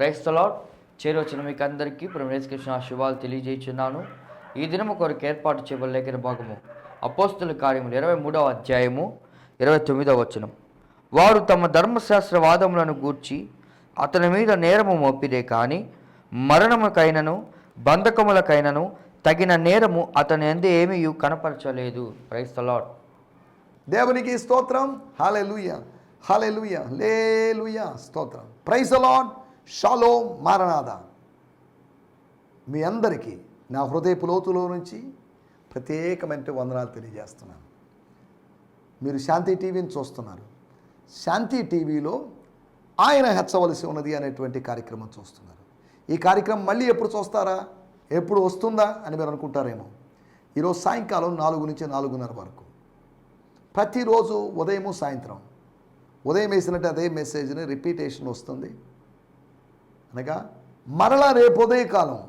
క్రైస్తలాడ్ చేరొచ్చిన మీకు అందరికీ కృష్ణ శుభాలు తెలియజేస్తున్నాను ఈ దినము కొరకు ఏర్పాటు చేయబడిన లేఖన భాగము. అపోస్తుల కార్యములు ఇరవై మూడవ అధ్యాయము ఇరవై తొమ్మిదవ వచనం. వారు తమ ధర్మశాస్త్ర వాదములను గూర్చి అతని మీద నేరము మోపిదే కానీ మరణముకైనను బంధకములకైనను తగిన నేరము అతని ఎందు ఏమీ కనపరచలేదు. క్రైస్తలాడ్ దేవునికి స్తోత్రం. హాలే లూయ హాలే లూయ లే లూయ స్తోత్రం ప్రైజ్ అలాడ్ షాలో మారనాథ. మీ అందరికీ నా హృదయపు లోతులో నుంచి ప్రత్యేకమైన వందనాలు తెలియజేస్తున్నాను. మీరు శాంతి టీవీని చూస్తున్నారు. శాంతి టీవీలో ఆయన హెచ్చవలసి ఉన్నది అనేటువంటి కార్యక్రమం చూస్తున్నారు. ఈ కార్యక్రమం మళ్ళీ ఎప్పుడు చూస్తారా? ఎప్పుడు వస్తుందా అని మీరు అనుకుంటారేమో. ఈరోజు సాయంకాలం నాలుగు నుంచి నాలుగున్నర వరకు. ప్రతిరోజు ఉదయము సాయంత్రం. ఉదయం వేసినట్టు అదే మెసేజ్ని రిపీటేషన్ వస్తుంది. అనగా మరలా రేపు ఉదయకాలం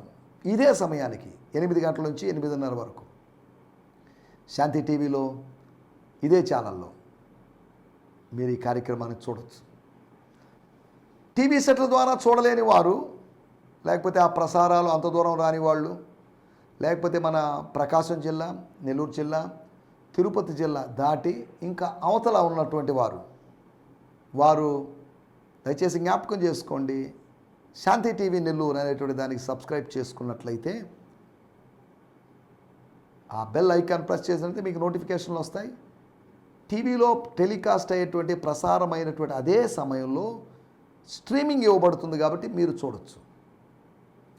ఇదే సమయానికి ఎనిమిది గంటల నుంచి ఎనిమిదిన్నర వరకు శాంతి టీవీలో ఇదే ఛానల్లో మీరు ఈ కార్యక్రమాన్ని చూడవచ్చు టీవీ సెట్ల ద్వారా చూడలేని వారు లేకపోతే ఆ ప్రసారాలు అంత దూరం రాని వాళ్ళు లేకపోతే మన ప్రకాశం జిల్లా నెల్లూరు జిల్లా తిరుపతి జిల్లా దాటి ఇంకా అవతల ఉన్నటువంటి వారు వారు దయచేసి జ్ఞాపకం చేసుకోండి శాంతి టీవీ నెల్లూరు అనేటువంటి దానికి సబ్స్క్రైబ్ చేసుకున్నట్లయితే ఆ బెల్ ఐకాన్ ప్రెస్ చేసినట్లయితే మీకు నోటిఫికేషన్లు వస్తాయి. టీవీలో టెలికాస్ట్ అయ్యేటువంటి ప్రసారమైనటువంటి అదే సమయంలో స్ట్రీమింగ్ ఇవ్వబడుతుంది కాబట్టి మీరు చూడొచ్చు.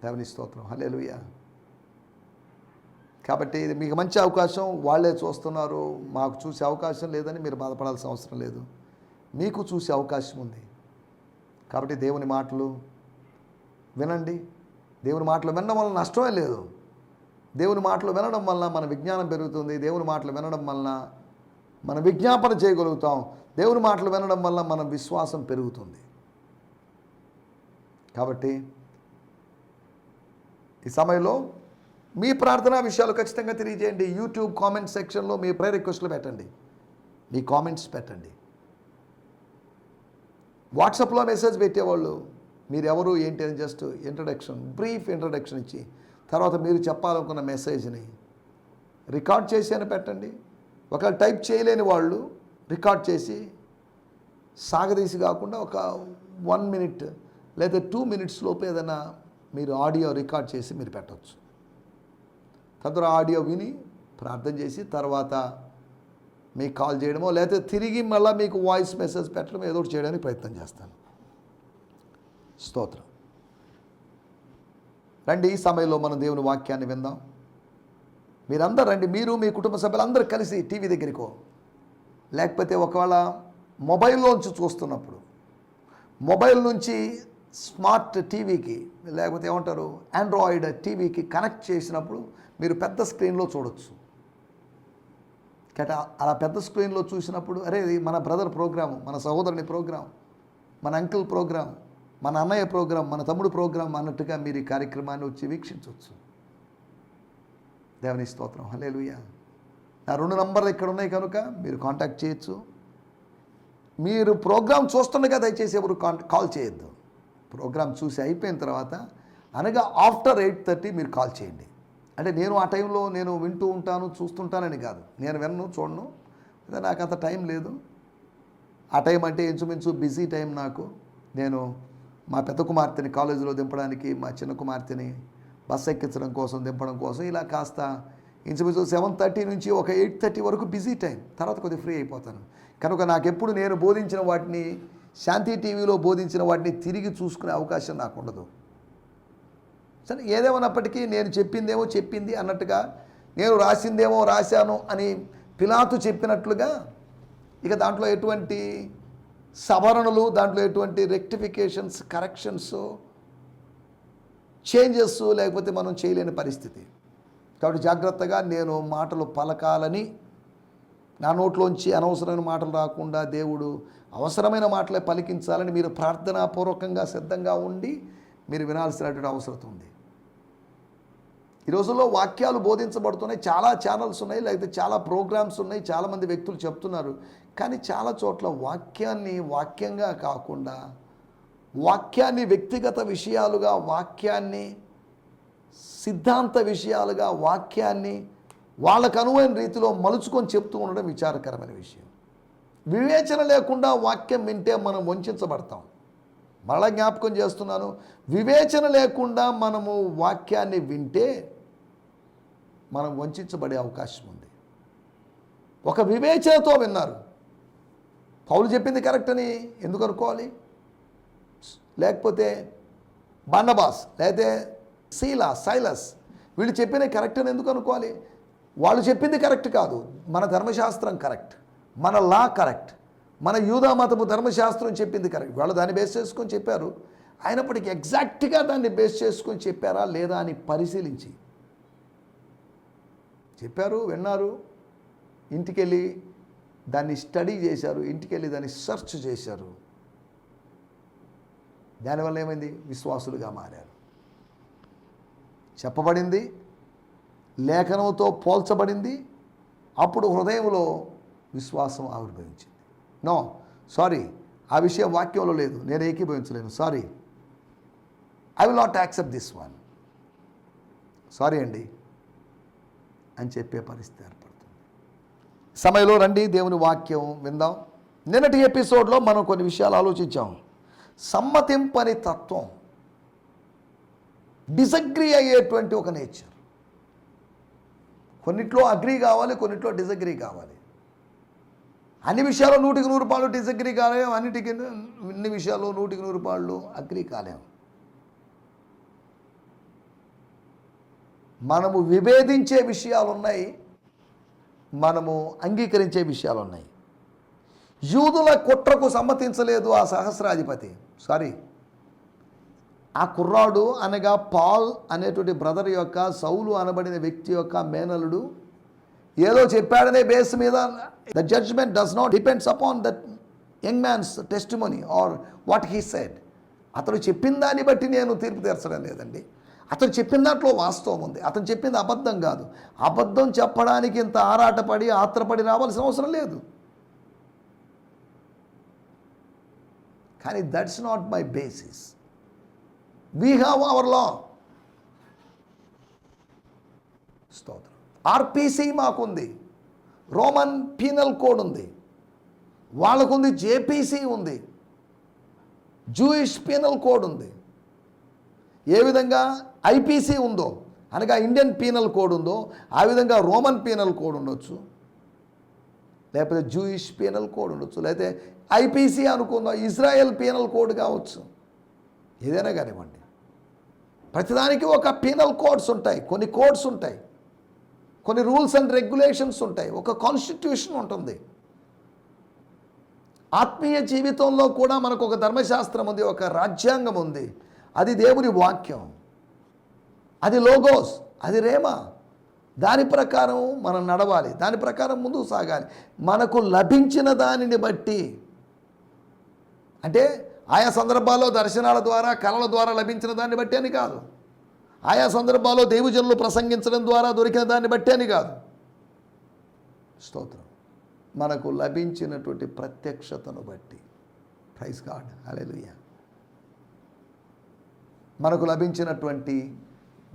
దేవుని స్తోత్రం. హల్లెలూయా. కాబట్టి ఇది మీకు మంచి అవకాశం. వాళ్ళే చూస్తున్నారు. మాకు చూసే అవకాశం లేదని మీరు బాధపడాల్సిన అవసరం లేదు. మీకు చూసే అవకాశం ఉంది. కాబట్టి దేవుని మాటలు వినండి. దేవుని మాటలు వినడం వల్ల నష్టమే లేదు. దేవుని మాటలు వినడం వల్ల మన విజ్ఞానం పెరుగుతుంది. దేవుని మాటలు వినడం వలన మన విజ్ఞాపన చేయగలుగుతాం. దేవుని మాటలు వినడం వల్ల మన విశ్వాసం పెరుగుతుంది. కాబట్టి ఈ సమయంలో మీ ప్రార్థనా విషయాలు ఖచ్చితంగా తెలియజేయండి. యూట్యూబ్ కామెంట్ సెక్షన్లో మీ ప్రే రిక్వెస్ట్లు పెట్టండి. మీ కామెంట్స్ పెట్టండి. వాట్సాప్లో మెసేజ్ పెట్టేవాళ్ళు మీరు ఎవరు ఏంటి అని జస్ట్ ఇంట్రడక్షన్ బ్రీఫ్ ఇంట్రడక్షన్ ఇచ్చి తర్వాత మీరు చెప్పాలనుకున్న మెసేజ్ని రికార్డ్ చేసి అని పెట్టండి. ఒకవేళ టైప్ చేయలేని వాళ్ళు రికార్డ్ చేసి సాగదీసి కాకుండా ఒక వన్ మినిట్ లేదా టూ మినిట్స్ లోపు ఏదైనా మీరు ఆడియో రికార్డ్ చేసి మీరు పెట్టవచ్చు తద్వారా ఆడియో విని ప్రార్థన చేసి తర్వాత మీకు కాల్ చేయడమో లేకపోతే తిరిగి మళ్ళీ మీకు వాయిస్ మెసేజ్ పెట్టడం ఏదో ఒకటి చేయడానికి ప్రయత్నం చేస్తాను. స్తోత్రం. రండి ఈ సమయంలో మనం దేవుని వాక్యాన్ని విందాం. మీరందరూ రండి మీరు మీ కుటుంబ సభ్యులందరూ కలిసి టీవీ దగ్గరికో లేకపోతే ఒకవేళ మొబైల్లోంచి చూస్తున్నప్పుడు మొబైల్ నుంచి స్మార్ట్ టీవీకి లేకపోతే ఏమంటారు ఆండ్రాయిడ్ టీవీకి కనెక్ట్ చేసినప్పుడు మీరు పెద్ద స్క్రీన్లో చూడొచ్చు. కట అలా పెద్ద స్క్రీన్లో చూసినప్పుడు అరే మన బ్రదర్ ప్రోగ్రాము మన సహోదరుని ప్రోగ్రాం మన అంకుల్ ప్రోగ్రాం మన అన్నయ్య ప్రోగ్రాం మన తమ్ముడు ప్రోగ్రాం అన్నట్టుగా మీరు ఈ కార్యక్రమాన్ని వచ్చి వీక్షించవచ్చు. దేవుని స్తోత్రం. హల్లెలూయా. నా రెండు నంబర్లు ఇక్కడ ఉన్నాయి కనుక మీరు కాంటాక్ట్ చేయొచ్చు. మీరు ప్రోగ్రామ్ చూస్తుండగా దయచేసి ఎవరు కాల్ చేయొద్దు. ప్రోగ్రాం చూసి అయిపోయిన తర్వాత అనగా ఆఫ్టర్ ఎయిట్ థర్టీ మీరు కాల్ చేయండి. అంటే నేను ఆ టైంలో నేను వింటూ ఉంటాను చూస్తుంటానని కాదు. నేను విన్ను చూడను నాకు అంత టైం లేదు. ఆ టైం అంటే ఇంచుమించు బిజీ టైం నాకు. నేను మా పెద్ద కుమార్తెని కాలేజీలో దింపడానికి మా చిన్న కుమార్తెని బస్ ఎక్కించడం కోసం దింపడం కోసం ఇలా కాస్త ఇంచుమించు సెవెన్ థర్టీ నుంచి ఒక ఎయిట్ థర్టీ వరకు బిజీ టైం. తర్వాత కొద్దిగా ఫ్రీ అయిపోతాను. కనుక నాకెప్పుడు నేను బోధించిన వాటిని శాంతి టీవీలో బోధించిన వాటిని తిరిగి చూసుకునే అవకాశం నాకు ఉండదు సరే ఏదేమన్నప్పటికీ నేను చెప్పిందేమో చెప్పింది అన్నట్టుగా నేను రాసిందేమో రాశాను అని పిలాతు చెప్పినట్లుగా ఇక దాంట్లో ఎటువంటి సవరణలు దాంట్లో ఎటువంటి రెక్టిఫికేషన్స్ కరెక్షన్స్ చేంజెస్ లేకపోతే మనం చేయలేని పరిస్థితి. కాబట్టి జాగ్రత్తగా నేను మాటలు పలకాలని నా నోట్లోంచి అనవసరమైన మాటలు రాకుండా దేవుడు అవసరమైన మాటలే పలికించాలని మీరు ప్రార్థనాపూర్వకంగా సిద్ధంగా ఉండి మీరు వినాల్సినటువంటి అవసరం ఉంది. ఈ రోజుల్లో వాక్యాలు బోధించబడుతున్నాయి. చాలా ఛానల్స్ ఉన్నాయి. లేకపోతే చాలా ప్రోగ్రామ్స్ ఉన్నాయి. చాలామంది వ్యక్తులు చెప్తున్నారు. కానీ చాలా చోట్ల వాక్యాన్ని వాక్యంగా కాకుండా వాక్యాన్ని వ్యక్తిగత విషయాలుగా వాక్యాన్ని సిద్ధాంత విషయాలుగా వాక్యాన్ని వాళ్ళకు అనువైన రీతిలో మలుచుకొని చెప్తూ ఉండడం విచారకరమైన విషయం. వివేచన లేకుండా వాక్యం వింటే మనం వంచబడతాం. మళ్ళా జ్ఞాపకం చేస్తున్నాను. వివేచన లేకుండా మనము వాక్యాన్ని వింటే మనం వంచబడే అవకాశం ఉంది. ఒక వివేచనతో విన్నారు. పౌలు చెప్పింది కరెక్ట్ అని ఎందుకు అనుకోవాలి? లేకపోతే బండబాస్ లేకపోతే శీలా సైలస్ వీళ్ళు చెప్పిన కరెక్ట్ అని ఎందుకు అనుకోవాలి? వాళ్ళు చెప్పింది కరెక్ట్ కాదు. మన ధర్మశాస్త్రం కరెక్ట్. మన లా కరెక్ట్. మన యూదా మతము ధర్మశాస్త్రం చెప్పింది కరెక్ట్. వాళ్ళు దాన్ని బేస్ చేసుకొని చెప్పారు. అయినప్పటికీ ఎగ్జాక్ట్గా దాన్ని బేస్ చేసుకొని చెప్పారా లేదా అని పరిశీలించి చెప్పారు విన్నారు. ఇంటికెళ్ళి దాన్ని స్టడీ చేశారు ఇంటికెళ్ళి దాన్ని సెర్చ్ చేశారు. దానివల్ల ఏమైంది? విశ్వాసులుగా మారారు. చెప్పబడింది లేఖనంతో పోల్చబడింది అప్పుడు హృదయంలో విశ్వాసం ఆవిర్భవించింది. నో సారీ ఆ విషయం వాక్యంలో లేదు నేను ఏకీభవించలేను sorry. I will not accept this one sorry అండి. అని చెప్పే పరిస్థితి ఏర్పడుతుంది. సమయంలో రండి దేవుని వాక్యం విందాం. నిన్నటి ఎపిసోడ్లో మనం కొన్ని విషయాలు ఆలోచించాం. సమ్మతింపని తత్వం డిసగ్రీ అయ్యేటువంటి ఒక నేచర్. కొన్నిట్లో అగ్రీ కావాలి కొన్నిట్లో డిసగ్రీ కావాలి. అన్ని విషయాల్లో నూటికి నూరు పాళ్ళు డిసగ్రీ కాలేం అన్నిటికీ అన్ని విషయాల్లో నూటికి నూరు పాళ్ళు అగ్రీ కాలేం. మనము విభేదించే విషయాలు ఉన్నాయి మనము అంగీకరించే విషయాలు ఉన్నాయి యూదుల కుట్రకు సమ్మతించలేదు ఆ సహస్రాధిపతి. సారీ. ఆ కుర్రాడు అనగా పాల్ అనేటువంటి బ్రదర్ యొక్క సౌలు అనబడిన వ్యక్తి యొక్క మేనలుడు ఏదో చెప్పాడనే బేస్ మీద the judgement does not depends upon that young man's testimony or what he said. అతను చెప్పిన దాన్ని బట్టి నేను తీర్పు తీర్చడం లేదండి. అతను చెప్పిన దాంట్లో వాస్తవం ఉంది. అతను చెప్పింది అబద్ధం కాదు. అబద్ధం చెప్పడానికి ఇంత ఆరాటపడి ఆత్రపడి రావాల్సిన అవసరం లేదు. కానీ that's not my basis we have our law స్తోత్రం. ఆర్పిసి మాకుంది. రోమన్ పీనల్ కోడ్ ఉంది. వాళ్ళకుంది జేపీసీ ఉంది. జూయిష్ పీనల్ కోడ్ ఉంది. ఏ విధంగా? ఐపీసీ ఉందో అనగా ఇండియన్ పీనల్ కోడ్ ఉందో ఆ విధంగా రోమన్ పీనల్ కోడ్ ఉండొచ్చు. లేకపోతే జూయిష్ పీనల్ కోడ్ ఉండొచ్చు. లేకపోతే ఐపీసీ అనుకుందాం ఇజ్రాయెల్ పీనల్ కోడ్ కావచ్చు. ఏదైనా కానివ్వండి. ప్రతిదానికి ఒక పీనల్ కోడ్స్ ఉంటాయి. కొన్ని కోడ్స్ ఉంటాయి. కొన్ని రూల్స్ అండ్ రెగ్యులేషన్స్ ఉంటాయి. ఒక కాన్స్టిట్యూషన్ ఉంటుంది. ఆత్మీయ జీవితంలో కూడా మనకు ఒక ధర్మశాస్త్రం ఉంది ఒక రాజ్యాంగం ఉంది. అది దేవుని వాక్యం. అది లోగోస్ అది రేమ. దాని ప్రకారం మనం నడవాలి దాని ప్రకారం ముందుకు సాగాలి. మనకు లభించిన దానిని బట్టి. అంటే ఆయా సందర్భాల్లో దర్శనాల ద్వారా కళల ద్వారా లభించిన దాన్ని బట్టి అని కాదు. ఆయా సందర్భాల్లో దేవుజనులు ప్రసంగించడం ద్వారా దొరికిన దాన్ని బట్టి అని కాదు. స్తోత్రం. మనకు లభించినటువంటి ప్రత్యక్షతను బట్టి. ప్రైజ్ గాడ్ హల్లెలూయ మనకు లభించినటువంటి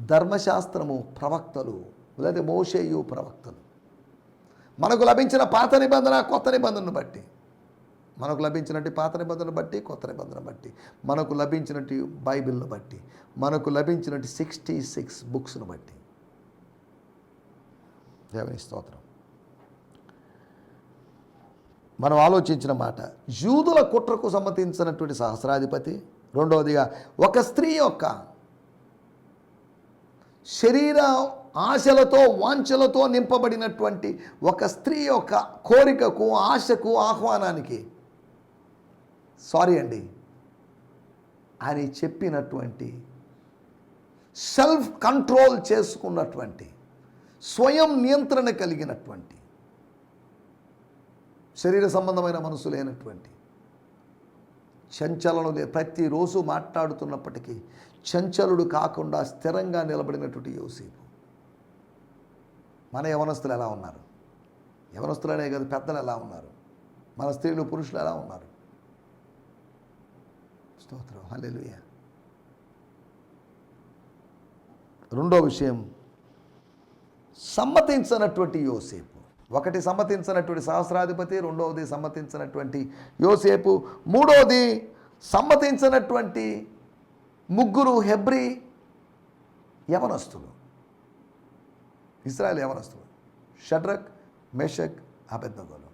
ధర్మశాస్త్రము ప్రవక్తలు లేదా మోషేయు ప్రవక్తలు. మనకు లభించిన పాత నిబంధన కొత్త నిబంధనను బట్టి. మనకు లభించినట్టు పాత నిబంధనను బట్టి కొత్త నిబంధన బట్టి. మనకు లభించినట్టు బైబిల్ను బట్టి. మనకు లభించినట్టు సిక్స్టీ సిక్స్ బుక్స్ను బట్టి. దేవుని స్తోత్రం. మనం ఆలోచించిన మాట యూదుల కుట్రకు సమ్మతించినటువంటి సహస్రాధిపతి రెండవదిగా ఒక స్త్రీ యొక్క శరీర ఆశలతో వాంఛలతో నింపబడినటువంటి ఒక స్త్రీ యొక్క కోరికకు ఆశకు ఆహ్వానానికి. సారీ అండి. అని చెప్పినటువంటి సెల్ఫ్ కంట్రోల్ చేసుకున్నటువంటి స్వయం నియంత్రణ కలిగినటువంటి శరీర సంబంధమైన మనసు లేనటువంటి చంచలనం లే ప్రతిరోజు మాట్లాడుతున్నప్పటికీ చంచలుడు కాకుండా స్థిరంగా నిలబడినటువంటి యోసేపు. మన యవనస్తులు ఎలా ఉన్నారు? యవనస్తులనే కాదు పెద్దలు ఎలా ఉన్నారు? మన స్త్రీలు పురుషులు ఎలా ఉన్నారు? స్తోత్రం. హలెలుయ రెండో విషయం సమ్మతించనటువంటి యోసేపు. ఒకటి సమ్మతించినటువంటి సహస్రాధిపతి రెండవది సమ్మతించినటువంటి యోసేపు మూడవది సమ్మతించినటువంటి ముగ్గురు హెబ్రి యవనస్తులు. ఇస్రాయల్ యవనస్తులు. షడ్రక్ మెషక్ అబెద్నగోలు.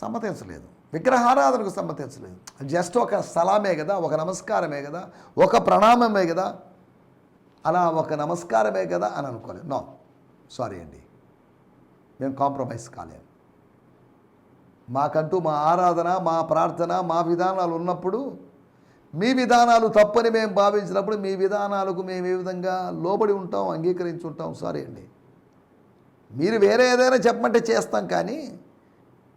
సమ్మతించలేదు. విగ్రహారాధనకు సమ్మతించలేదు. జస్ట్ ఒక స్థలమే కదా ఒక నమస్కారమే కదా ఒక ప్రణామమే కదా అలా ఒక నమస్కారమే కదా అని అనుకోలేదు. నో సారీ అండి. మేము కాంప్రమైజ్ కాలేము మాకంటూ మా ఆరాధన మా ప్రార్థన మా విధానాలు ఉన్నప్పుడు మీ విధానాలు తప్పని మేము భావించినప్పుడు మీ విధానాలకు మేము ఏ విధంగా లోబడి ఉంటాం అంగీకరించి ఉంటాం సారీ అండి. మీరు వేరే ఏదైనా చెప్పమంటే చేస్తాం కానీ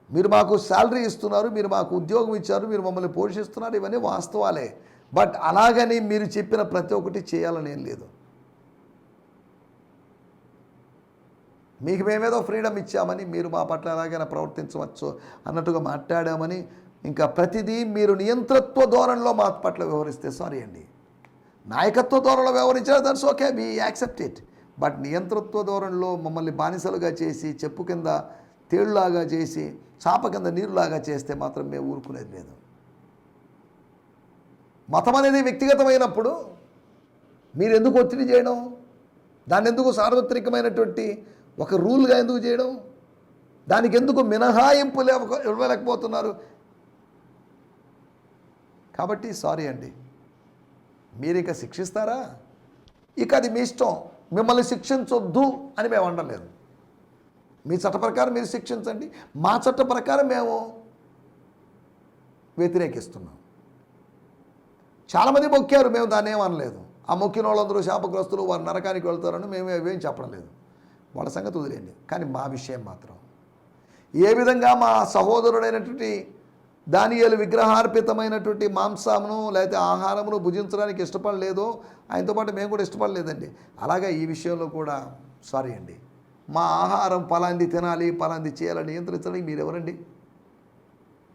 మీరు మాకు శాలరీ ఇస్తున్నారు మీరు మాకు ఉద్యోగం ఇచ్చారు మీరు మమ్మల్ని పోషిస్తున్నారు ఇవన్నీ వాస్తవాలే. బట్ అలాగని మీరు చెప్పిన ప్రతి ఒక్కటి చేయాలని ఏం లేదు. మీకు మేమేదో ఫ్రీడమ్ ఇచ్చామని మీరు మా పట్ల ఎలాగైనా ప్రవర్తించవచ్చు అన్నట్టుగా మాట్లాడామని ఇంకా ప్రతిదీ మీరు నియంతృత్వ ధోరణిలో మా పట్ల వ్యవహరిస్తే సారీ అండి. నాయకత్వ ధోరణిలో వ్యవహరించారు that's okay we accept it. But నియంతృత్వ ధోరణిలో మమ్మల్ని బానిసలుగా చేసి చెప్పు కింద తేళ్ళాగా చేసి చాప కింద నీరులాగా చేస్తే మాత్రం మేము ఊరుకునేది లేదు. మతం అనేది వ్యక్తిగతమైనప్పుడు మీరు ఎందుకు ఒత్తిడి చేయడం? దాన్ని ఎందుకు సార్వత్రికమైనటువంటి ఒక రూల్గా ఎందుకు చేయడం? దానికి ఎందుకు మినహాయింపు లేవ ఇవ్వలేకపోతున్నారు? కాబట్టి సారీ అండి. మీరు ఇక శిక్షిస్తారా? ఇక అది మీ ఇష్టం. మిమ్మల్ని శిక్షించొద్దు అని మేము అనలేదు మీ చట్ట ప్రకారం మీరు శిక్షించండి. మా చట్ట ప్రకారం మేము వ్యతిరేకిస్తున్నాం. చాలామంది మొక్కారు మేము దాన్ని ఏమనలేదు ఆ మొక్కిన వాళ్ళందరూ శాపగ్రస్తులు వారు నరకానికి వెళ్తారని మేము అవేం చెప్పడం లేదు. వాళ్ళ సంగతి వదిలేండి కానీ మా విషయం మాత్రం ఏ విధంగా మా సహోదరుడైనటువంటి దానియలు విగ్రహార్పితమైనటువంటి మాంసమును లేకపోతే ఆహారమును భుజించడానికి ఇష్టపడలేదో ఆయనతో పాటు మేము కూడా ఇష్టపడలేదండి అలాగే ఈ విషయంలో కూడా సారీ అండి. మా ఆహారం పలాంది తినాలి పలాంది చేయాలని నియంత్రించడానికి మీరెవరండి?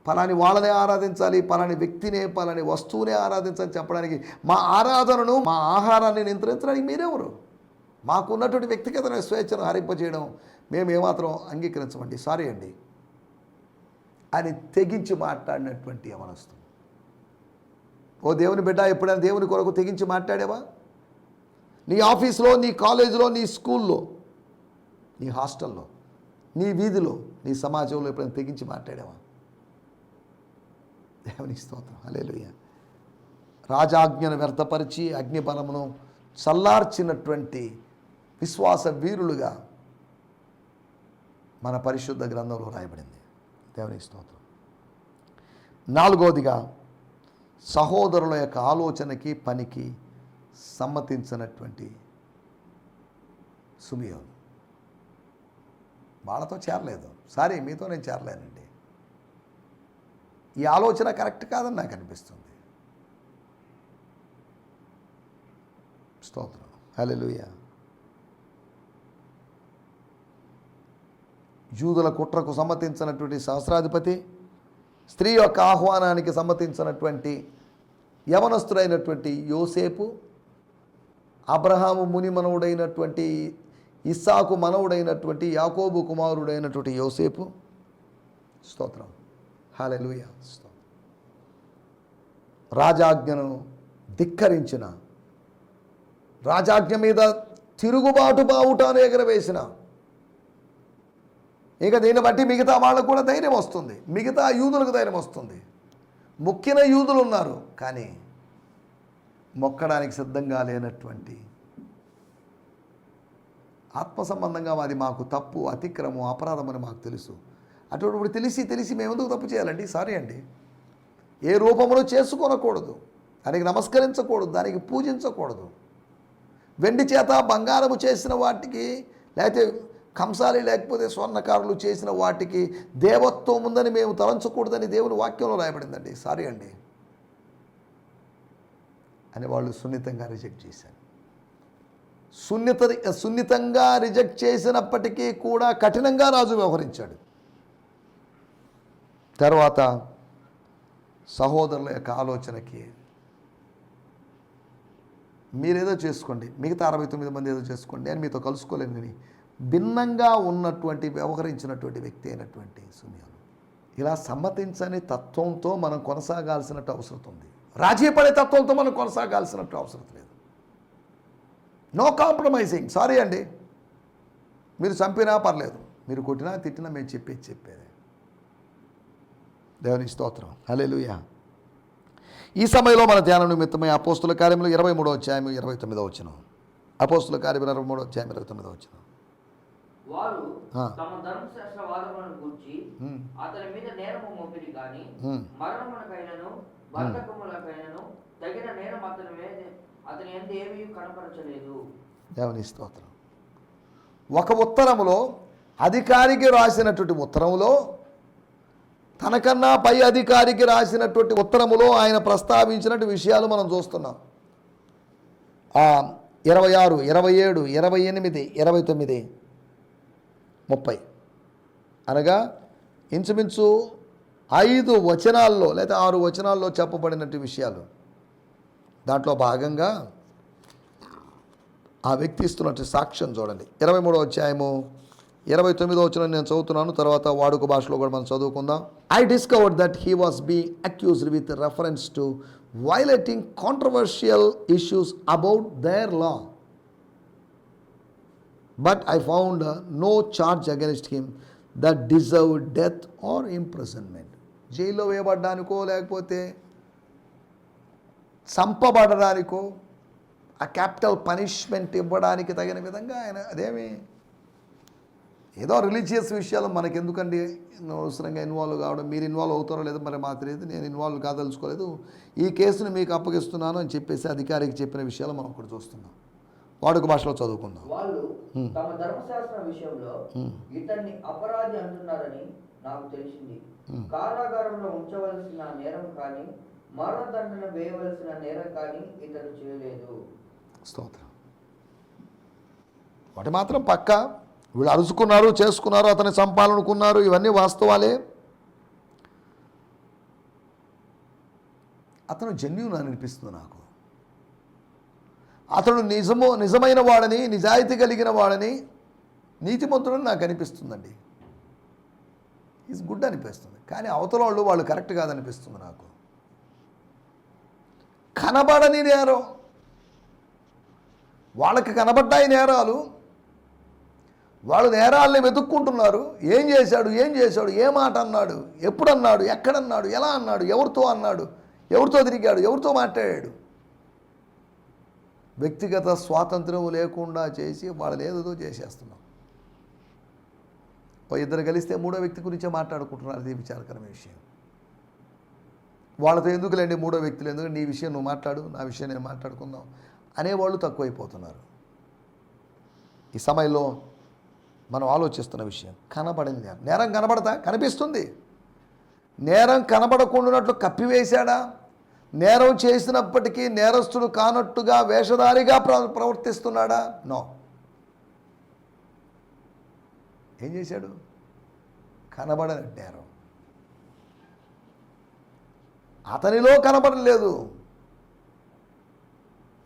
పలాని వాళ్ళనే ఆరాధించాలి పలాని వ్యక్తినే పలాని వస్తువునే ఆరాధించాలని చెప్పడానికి మా ఆరాధనను మా ఆహారాన్ని నియంత్రించడానికి మీరెవరు? మాకున్నటువంటి వ్యక్తిగత స్వేచ్ఛను హరింపజేయడం మేము ఏమాత్రం అంగీకరించమండి. సారీ అండి. అని తెగించి మాట్లాడినటువంటి యవనస్తు ఓ దేవుని బిడ్డ ఎప్పుడైనా దేవుని కొరకు తెగించి మాట్లాడేవా? నీ ఆఫీస్లో నీ కాలేజీలో నీ స్కూల్లో నీ హాస్టల్లో నీ వీధిలో నీ సమాజంలో ఎప్పుడైనా తెగించి మాట్లాడేవా? దేవునికి స్తోత్రం అలేలుయ్య రాజాజ్ఞను వ్యర్థపరిచి అగ్నిబలమును చల్లార్చినటువంటి విశ్వాస వీరులుగా మన పరిశుద్ధ గ్రంథంలో రాయబడింది. దేవునికి స్తోత్రం నాలుగోదిగా సహోదరుల యొక్క ఆలోచనకి పనికి సమ్మతించినటువంటి సుమియోన్. వాళ్ళతో చేరలేదు. సారీ మీతో నేను చేరలేను. ఈ ఆలోచన కరెక్ట్ కాదని నాకు అనిపిస్తుంది. స్తోత్రం. హలెలుయ యూదుల కుట్రకు సమ్మతించినటువంటి సహస్రాధిపతి స్త్రీ యొక్క ఆహ్వానానికి సమ్మతించినటువంటి యవనస్తుడైనటువంటి యోసేపు అబ్రహాము ముని మనవుడైనటువంటి ఇస్సాకు మనవుడైనటువంటి యాకోబు కుమారుడైనటువంటి యోసేపు. స్తోత్రం. హాలెలుయ రాజాజ్ఞను ధిక్కరించిన రాజాజ్ఞ మీద తిరుగుబాటు బావుటాను ఎగరవేసిన. ఇక దీన్ని బట్టి మిగతా వాళ్ళకు కూడా ధైర్యం వస్తుంది. మిగతా యూదులకు ధైర్యం వస్తుంది. మొక్కిన యూదులు ఉన్నారు కానీ మొక్కడానికి సిద్ధంగా లేనటువంటి ఆత్మ సంబంధంగా అది మాకు తప్పు అతిక్రమం అపరాధం అని మాకు తెలుసు. అటువంటిప్పుడు తెలిసి తెలిసి మేము ఎందుకు తప్పు చేయాలండి? సారీ అండి. ఏ రూపంలో చేసుకొనకూడదు. దానికి నమస్కరించకూడదు. దానికి పూజించకూడదు. వెండి చేత బంగారము చేసిన వాటికి లేకపోతే కంసాలి లేకపోతే స్వర్ణకారులు చేసిన వాటికి దేవత్వం ఉందని మేము తలంచకూడదని దేవుని వాక్యంలో రాయబడిందండి. సారీ అండి. అని వాళ్ళు సున్నితంగా రిజెక్ట్ చేశారు. సున్నిత సున్నితంగా రిజెక్ట్ చేసినప్పటికీ కూడా కఠినంగా రాజు వ్యవహరించాడు. తర్వాత సహోదరుల యొక్క ఆలోచనకి మీరేదో చేసుకోండి మిగతా అరవై తొమ్మిది మంది ఏదో చేసుకోండి నేను మీతో కలుసుకోలేను కానీ భిన్నంగా ఉన్నటువంటి వ్యవహరించినటువంటి వ్యక్తి అయినటువంటి సునియాలు ఇలా సమ్మతించని తత్వంతో మనం కొనసాగాల్సినట్టు అవసరం ఉంది. రాజీ పడే తత్వంతో మనం కొనసాగాల్సినట్టు అవసరం లేదు. నో కాంప్రమైజింగ్ సారీ అండి. మీరు చంపినా పర్లేదు. మీరు కొట్టినా తిట్టినా మేము చెప్పేది చెప్పేది. దేవుని స్తోత్రం. హల్లెలూయా. ఈ సమయంలో మన ధ్యానం నిమిత్తమై అపోస్తుల కార్యములు ఇరవై మూడో అధ్యాయం ఇరవై తొమ్మిదో వచ్చిన అపోస్తుల కార్యం ఇరవై మూడో అధ్యాయం ఇరవై తొమ్మిదో వచ్చిన వారు ఆ. తమ ధర్మశాస్త్ర వాదములను గూర్చి. అతని మీద నేరము మోపిరి కానీ. మరణమునకైనను బంధకములకైనను తగిన నేరం అతని మీద అతని ఎందు ఏమీ కనపరచలేదు. దేవుని స్తోత్రం. ఒక ఉత్తరములో అధికారికి రాసినటువంటి ఉత్తరములో తనకన్నా పై అధికారికి రాసినటువంటి ఉత్తరములో ఆయన ప్రస్తావించినటువంటి విషయాలు మనం చూస్తున్నాం. ఇరవై ఆరు ఇరవై ఏడు ఇరవై ఎనిమిది ఇరవై తొమ్మిది ముప్పై. అనగా ఇంచుమించు ఐదు వచనాల్లో లేదా ఆరు వచనాల్లో చెప్పబడినట్టు విషయాలు. దాంట్లో భాగంగా ఆ వ్యక్తి ఇస్తున్నట్టు సాక్ష్యం చూడండి. ఇరవై మూడో అధ్యాయము ఇరవై తొమ్మిదో వచ్చిన నేను చదువుతున్నాను తర్వాత వాడుక భాషలో కూడా మనం చదువుకుందాం. I discovered that he was be accused with reference to violating controversial issues about their law but I found no charge against him that deserve death or imprisonment జైల్లో వేయబడ్డానికో లేకపోతే చంపబడడానికో ఆ క్యాపిటల్ పనిష్మెంట్ ఇవ్వడానికి తగిన విధంగా ఆయన అదేమి ఏదో రిలీజియస్ విషయాలు మనకి ఎందుకండి అవసరంగా ఇన్వాల్వ్ కావడం మీరు ఇన్వాల్వ్ అవుతారో లేదో మరి మాకు తెలియదు. నేను ఇన్వాల్వ్ కాదలుచుకోలేదు. ఈ కేసును మీకు అప్పగిస్తున్నాను అని చెప్పేసి అధికారికి చెప్పిన విషయాలు మనం ఇక్కడ చూస్తున్నాం. వాడుక భాషలో చదువుకుందాం. వాళ్ళు తమ ధర్మశాస్త్ర విషయంలో ఇతన్ని అపరాధి అంటున్నారని నాకు తెలిసింది. కారాగారంలో ఉంచవలసిన నేరం కానీ మరణదండన వేయవలసిన నేరం కానీ ఇతను చేయలేదు. స్తోత్రం. వాటి మాత్రం పక్క? వీళ్ళు అరుచుకున్నారు చేసుకున్నారు అతని చంపాలనుకున్నారు ఇవన్నీ వాస్తవాలే. అతను జెన్యున్ అని అనిపిస్తుంది నాకు. అతడు నిజము నిజమైన వాడని నిజాయితీ కలిగిన వాడని నీతిమంతుడని నాకు అనిపిస్తుందండి. ఈజ్ గుడ్ అనిపిస్తుంది. కానీ అవతల వాళ్ళు వాళ్ళు కరెక్ట్ కాదనిపిస్తుంది నాకు. కనబడని నేరం. వాళ్ళకి కనబడ్డాయి నేరాలు వాళ్ళు నేరాల్ని వెతుక్కుంటున్నారు. ఏం చేశాడు? ఏం చేశాడు? ఏ మాట అన్నాడు? ఎప్పుడు అన్నాడు ఎక్కడన్నాడు? ఎలా అన్నాడు? ఎవరితో అన్నాడు? ఎవరితో తిరిగాడు? ఎవరితో మాట్లాడాడు? వ్యక్తిగత స్వాతంత్రం లేకుండా చేసి వాళ్ళు ఏదో చేసేస్తున్నాం. ఓ ఇద్దరు కలిస్తే మూడో వ్యక్తి గురించే మాట్లాడుకుంటున్నారు. అది విచారకరమైన విషయం. వాళ్ళతో ఎందుకులేండి మూడో వ్యక్తులు? ఎందుకంటే నీ విషయం నువ్వు మాట్లాడు నా విషయం నేను మాట్లాడుకుందాం అనేవాళ్ళు తక్కువైపోతున్నారు. ఈ సమయంలో మనం ఆలోచిస్తున్న విషయం. కనబడింది నేరం కనబడతా? కనిపిస్తుంది. నేరం కనబడకుండానట్లు కప్పివేశాడా? నేరం చేసినప్పటికీ నేరస్తుడు కానట్టుగా వేషధారిగా ప్ర ప్రవర్తిస్తున్నాడా? నో. ఏం చేశాడు? కనబడని నేరం. అతనిలో కనబడలేదు.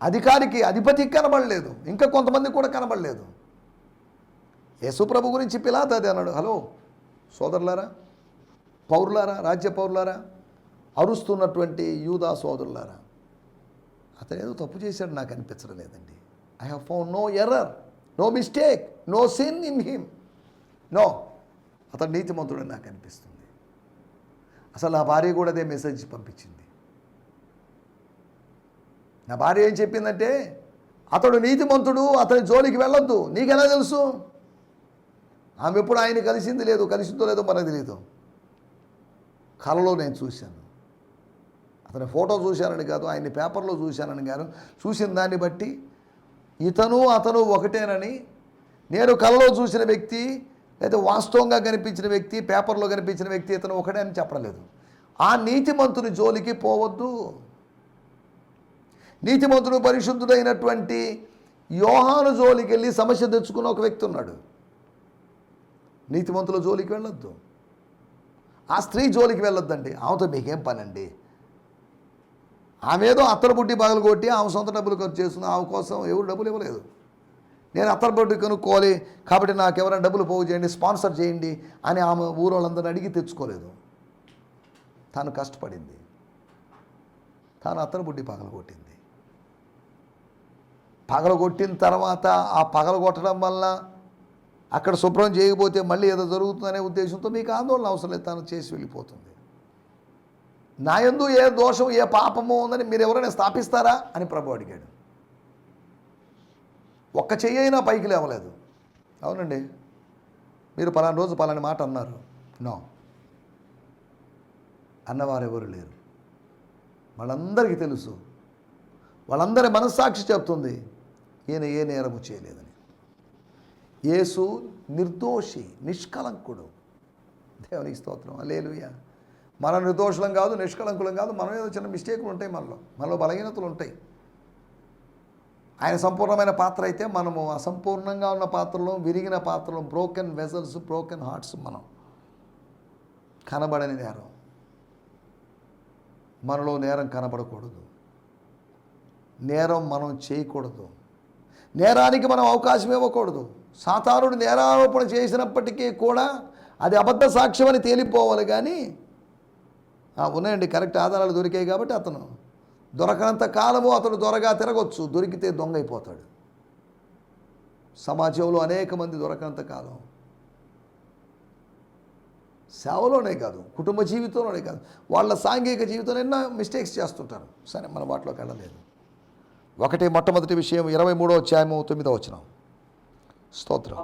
అధికారికి అధిపతికి కనబడలేదు. ఇంకా కొంతమంది కూడా కనబడలేదు. యేసుప్రభు గురించి పిలాత్ అది అన్నాడు. హలో సోదరులారా పౌరులారా రాజ్య పౌరులారా అరుస్తున్నటువంటి యూదా సోదరులారా అతను ఏదో తప్పు చేశాడు నాకు అనిపించడం లేదండి. I have found no error no mistake no sin in him no అతను నీతిమంతుడని నాకు అనిపిస్తుంది. అసలు నా భార్య కూడా అదే మెసేజ్ పంపించింది. నా భార్య ఏం చెప్పిందంటే అతడు నీతిమంతుడు అతని జోలికి వెళ్ళొద్దు. నీకెలా తెలుసు? ఆమె ఎప్పుడు ఆయన కలిసింది లేదు కలిసిందో లేదో మనకు తెలియదు కలలో నేను చూశాను. అతని ఫోటో చూశానని కాదు ఆయన్ని పేపర్లో చూశానని కాదు. చూసిన దాన్ని బట్టి ఇతను అతను ఒకటేనని నేను కలలో చూసిన వ్యక్తి లేదా వాస్తవంగా కనిపించిన వ్యక్తి పేపర్లో కనిపించిన వ్యక్తి ఇతను ఒకటే అని చెప్పలేదు. ఆ నీతిమంతుని జోలికి పోవద్దు. నీతిమంతుడు పరిశుద్ధుడైనటువంటి యోహాను జోలికి వెళ్ళి సమస్య తెచ్చుకున్న ఒక వ్యక్తి ఉన్నాడు. నీతిమంతుల జోలికి వెళ్ళొద్దు. ఆ స్త్రీ జోలికి వెళ్ళొద్దండి. ఆమెతో మీకేం పనండి? ఆమె ఏదో అత్తల బుడ్డి పగలు కొట్టి ఆమె సొంత డబ్బులు ఖర్చు చేస్తుంది. ఆమె కోసం ఎవరు డబ్బులు ఇవ్వలేదు. నేను అత్తల బుడ్డి కొనుక్కోవాలి కాబట్టి నాకు ఎవరైనా డబ్బులు పోగు చేయండి స్పాన్సర్ చేయండి అని ఆమె ఊరోళ్ళందరిని అడిగి తెచ్చుకోలేదు. తాను కష్టపడింది. తాను అత్తల బుడ్డి పగలు కొట్టింది. పగలగొట్టిన తర్వాత ఆ పగలగొట్టడం వల్ల అక్కడ శుభ్రం చేయకపోతే మళ్ళీ ఏదో జరుగుతుందనే ఉద్దేశంతో మీకు ఆందోళన అవసరం లేదు తను చేసి వెళ్ళిపోతుంది. నా ఎందు ఏ దోషం ఏ పాపము ఉందని మీరు ఎవరైనా స్థాపిస్తారా అని ప్రభు అడిగాడు. ఒక్క చెయ్యి అయినా పైకి లేవలేదు. అవునండి. మీరు పలానా రోజు పలాని మాట అన్నారు. నో. అన్నవారు ఎవరు లేరు. వాళ్ళందరికీ తెలుసు. వాళ్ళందరి మనస్సాక్షి చెప్తుంది ఈయన ఏ నేరము చేయలేదని. యేసు నిర్దోషి నిష్కలంకుడు. దేవునికి స్తోత్రం. లేలుయ మన నిర్దోషులం కాదు నిష్కలంకులం కాదు మనం ఏదో చిన్న మిస్టేకులు ఉంటాయి మనలో. మనలో బలహీనతలు ఉంటాయి. ఆయన సంపూర్ణమైన పాత్ర అయితే మనము అసంపూర్ణంగా ఉన్న పాత్రలో విరిగిన పాత్రలో బ్రోకెన్ వెజల్స్ బ్రోకెన్ హార్ట్స్ మనం కనబడని నేరం. మనలో నేరం కనబడకూడదు. నేరం మనం చేయకూడదు. నేరానికి మనం అవకాశం ఇవ్వకూడదు. సాతానుడు నేరారోపణ చేసినప్పటికీ కూడా అది అబద్ధ సాక్ష్యం అని తేలిపోవాలి కానీ ఉన్నాయండి కరెక్ట్ ఆధారాలు దొరికాయి కాబట్టి అతను దొరకనంత కాలము అతను దొరగా తిరగొచ్చు దొరికితే దొంగ అయిపోతాడు సమాజంలో అనేక మంది దొరకనంత కాలం. సేవలోనే కాదు కుటుంబ జీవితంలోనే కాదు వాళ్ళ సాంఘిక జీవితంలో ఎన్నో మిస్టేక్స్ చేస్తుంటారు. సరే మన వాటిలోకి వెళ్ళలేదు. ఒకటి మొట్టమొదటి విషయం ఇరవై మూడో అధ్యాయము తొమ్మిదో వచ్చినాం స్తోత్రం.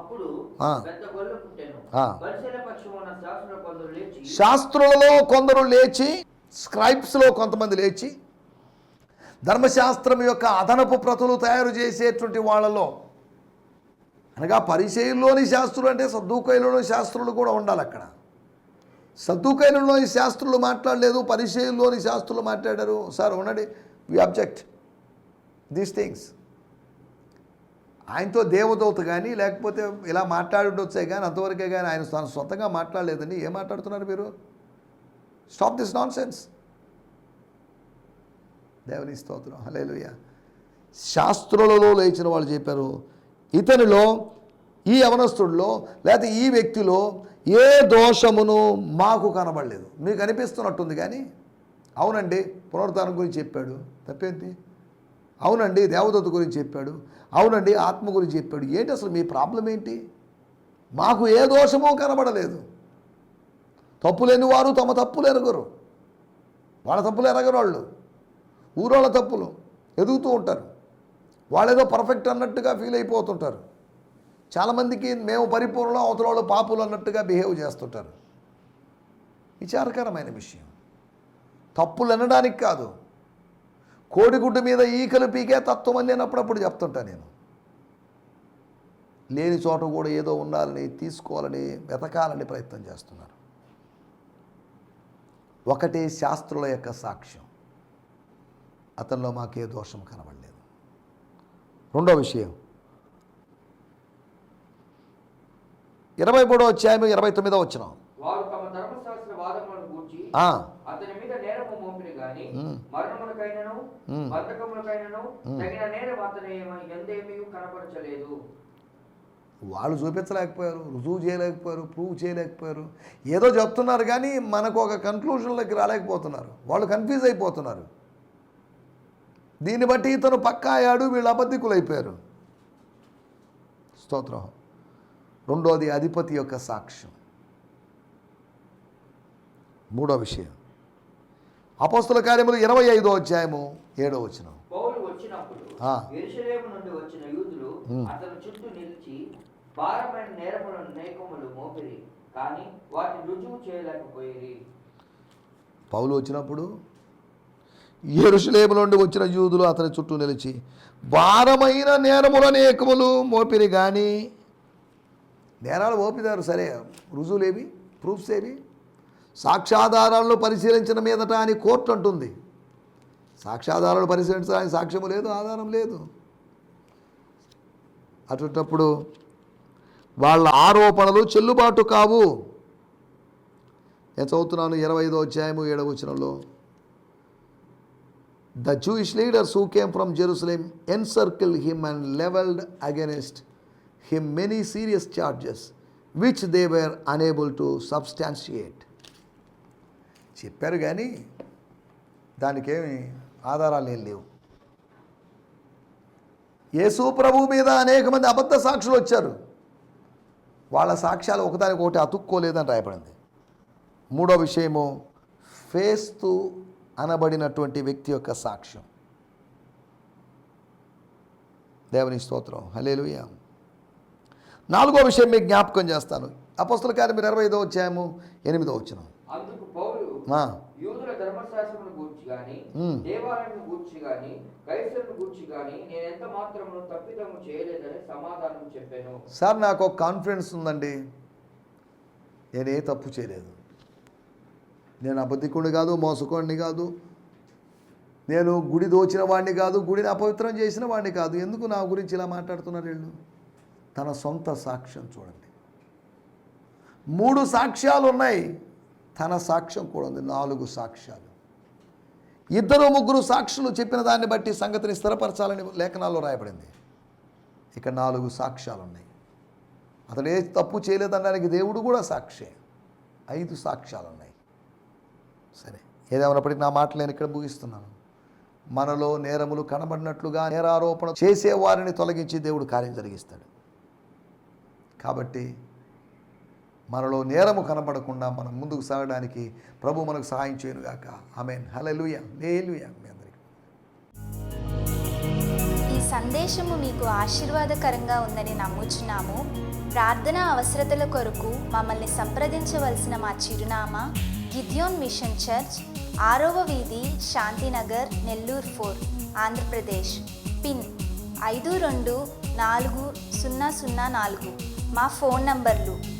శాస్త్రులలో కొందరు లేచి స్క్రైబ్స్లో కొంతమంది లేచి ధర్మశాస్త్రం యొక్క అదనపు ప్రతులు తయారు చేసేటువంటి వాళ్ళలో అనగా పరిచయంలోని శాస్త్రులు అంటే సద్దుకైలోని శాస్త్రులు కూడా ఉండాలి అక్కడ. సద్దుకైలలోని శాస్త్రులు మాట్లాడలేదు పరిచయంలోని శాస్త్రులు మాట్లాడారు. సార్ ఉండండి వి అబ్జెక్ట్ దీస్ థింగ్స్ ఆయనతో దేవదూత కానీ లేకపోతే ఇలా మాట్లాడుండొచ్చే కానీ అంతవరకే కానీ ఆయన తను సొంతంగా మాట్లాడలేదండి. ఏం మాట్లాడుతున్నారు మీరు? స్టాప్ దిస్ నాన్ సెన్స్ దేవుని స్తోత్రం. హలేలుయ శాస్త్రులలో లేచిన వాళ్ళు చెప్పారు ఇతనిలో ఈ యవనస్తుడిలో లేకపోతే ఈ వ్యక్తిలో ఏ దోషమును మాకు కనబడలేదు. మీకు అనిపిస్తున్నట్టుంది కానీ అవునండి పునరుద్ధానం గురించి చెప్పాడు. తప్పేంటి? అవునండి దేవదత్త గురించి చెప్పాడు. అవునండి ఆత్మ గురించి చెప్పాడు. ఏంటి అసలు మీ ప్రాబ్లం ఏంటి? మాకు ఏ దోషమో కనబడలేదు. తప్పులేని వారు తమ తప్పులు ఎరగరు. వాళ్ళ తప్పులు ఎరగరు వాళ్ళు ఊరోళ్ళ తప్పులు ఎదుగుతూ ఉంటారు. వాళ్ళేదో పర్ఫెక్ట్ అన్నట్టుగా ఫీల్ అయిపోతుంటారు. చాలామందికి మేము పరిపూర్ణలో అవతల వాళ్ళు పాపులు అన్నట్టుగా బిహేవ్ చేస్తుంటారు. విచారకరమైన విషయం. తప్పులు అనడానికి కాదు. కోడిగుడ్డు మీద ఈకలు పీకే తత్వం అని నేను అప్పుడప్పుడు చెప్తుంటా నేను. లేని చోట కూడా ఏదో ఉండాలని తీసుకోవాలని వెతకాలని ప్రయత్నం చేస్తున్నారు. ఒకటి శాస్త్రుల యొక్క సాక్ష్యం. అతనిలో మాకే దోషం కనబడలేదు. రెండో విషయం. ఇరవై మూడో అధ్యాయం ఇరవై తొమ్మిదో వచ్చిన వారు తమ ధర్మశాస్త్ర వాదములను గూర్చి అతని మీద నేరము మోపిన గాని మ్. మరణములకైనను మ్. బంధకములకైనను తగిన నేరం అతని ఎందేమీ కనపరచలేదు. వాళ్ళు చూపించలేకపోయారు రుజువు చేయలేకపోయారు ప్రూవ్ చేయలేకపోయారు. ఏదో చెప్తున్నారు కానీ మనకు ఒక కన్క్లూషన్లోకి రాలేకపోతున్నారు. వాళ్ళు కన్ఫ్యూజ్ అయిపోతున్నారు. దీన్ని బట్టి ఇతను పక్కా అయ్యాడు వీళ్ళు అబద్ధికులు అయిపోయారు స్తోత్రం. రెండోది అధిపతి యొక్క సాక్ష్యం. మూడో విషయం. అపోస్తుల కార్యములు ఇరవై ఐదో అధ్యాయము ఏడో వచ్చిన యూదులు మ్. అతని చుట్టూ నిలిచి భారమైన నేరములను నేకములు మోపిరి కానీ వాటిని రుజువు చేయలేకపోయేది పౌలు వచ్చినప్పుడు ఎరుసలేము నుండి వచ్చిన యూదులు అతని చుట్టూ నిలిచి భారమైన నేరముల అనేకములు మోపిరి కానీ నేరాలు మోపిదారు సరే. రుజువులేవి? ప్రూఫ్స్ ఏవి? సాక్ష్యాధారాలను పరిశీలించిన మీదట అని కోర్టు అంటుంది సాక్ష్యాధారాలు పరిశీలించడానికి సాక్ష్యము లేదు ఆధారం లేదు. అటువంటప్పుడు వాళ్ళ ఆరోపణలు చెల్లుబాటు కావు. నేను చదువుతున్నాను ఇరవై ఐదో అధ్యాయము ఏడవ వచనంలో. The Jewish leaders who came from Jerusalem encircle him and levelled against him many serious charges which they were unable to substantiate చెప్పారు కానీ దానికేమి ఆధారాలు ఏం లేవు. యేసు ప్రభు మీద అనేక మంది అబద్ధ సాక్షులు వచ్చారు. వాళ్ళ సాక్ష్యాలు ఒకదానికి ఒకటి అతుక్కోలేదని రాయబడింది. మూడో విషయము ఫేస్తు అనబడినటువంటి వ్యక్తి యొక్క సాక్ష్యం. దేవుని స్తోత్రం. హలేలుయ నాలుగో విషయం మీకు జ్ఞాపకం చేస్తాను. అపస్తుల కార్యం మీరు ఇరవై ఐదో వచ్చాము ఎనిమిదో వచ్చినాం యూదుల ధర్మశాస్త్రమును గూర్చి గాని గూర్చి గాని కైసరును గూర్చి గాని నేను ఎంత మాత్రమును తప్పిదము చేయలేదని సమాధానం చెప్పాను. సార్ నాకు ఒక కాన్ఫిడెన్స్ ఉందండి. నేనే తప్పు చేయలేదు. నేను అబద్ధికుడిని కాదు మోసకోడిని కాదు. నేను గుడి దోచిన వాడిని కాదు గుడిని అపవిత్రం చేసిన వాడిని కాదు. ఎందుకు నా గురించి ఇలా మాట్లాడుతున్నారు వీళ్ళు? తన సొంత సాక్ష్యం చూడండి. మూడు సాక్ష్యాలు ఉన్నాయి తన సాక్ష్యం కూడా ఉంది నాలుగు సాక్ష్యాలు. ఇద్దరు ముగ్గురు సాక్షులు చెప్పిన దాన్ని బట్టి సంగతిని స్థిరపరచాలని లేఖనాల్లో రాయబడింది. ఇక నాలుగు సాక్ష్యాలు ఉన్నాయి. అతడు ఏ తప్పు చేయలేదనడానికి దేవుడు కూడా సాక్షి. ఐదు సాక్ష్యాలు ఉన్నాయి. సరే ఏదేమైనప్పటికీ నా మాటలు నేను ఇక్కడ ముగిస్తున్నాను. మనలో నేరములు కనబడినట్లుగా నేరారోపణ చేసే వారిని తొలగించి దేవుడు కార్యం జరిగిస్తాడు. కాబట్టి మనలో నేరము కనబడకుండా మనం ముందుకు సాగడానికి ప్రభు మనకు సహాయం చేయనుగాక. ఆమెన్. హలెలుయ లేలుయ మీ అందరికీ. ఈ సందేశము మీకు ఆశీర్వాదకరంగా ఉందని నమ్ముచున్నాము. ప్రార్థన అవసరతల కొరకు మమ్మల్ని సంప్రదించవలసిన మా చిరునామా గిద్యోన్ మిషన్ చర్చ్ ఆరవ వీధి శాంతినగర్ నెల్లూరు ఫోర్ ఆంధ్రప్రదేశ్. పిన్ ఐదు రెండు నాలుగు సున్నా సున్నా నాలుగు. మా ఫోన్ నంబర్లు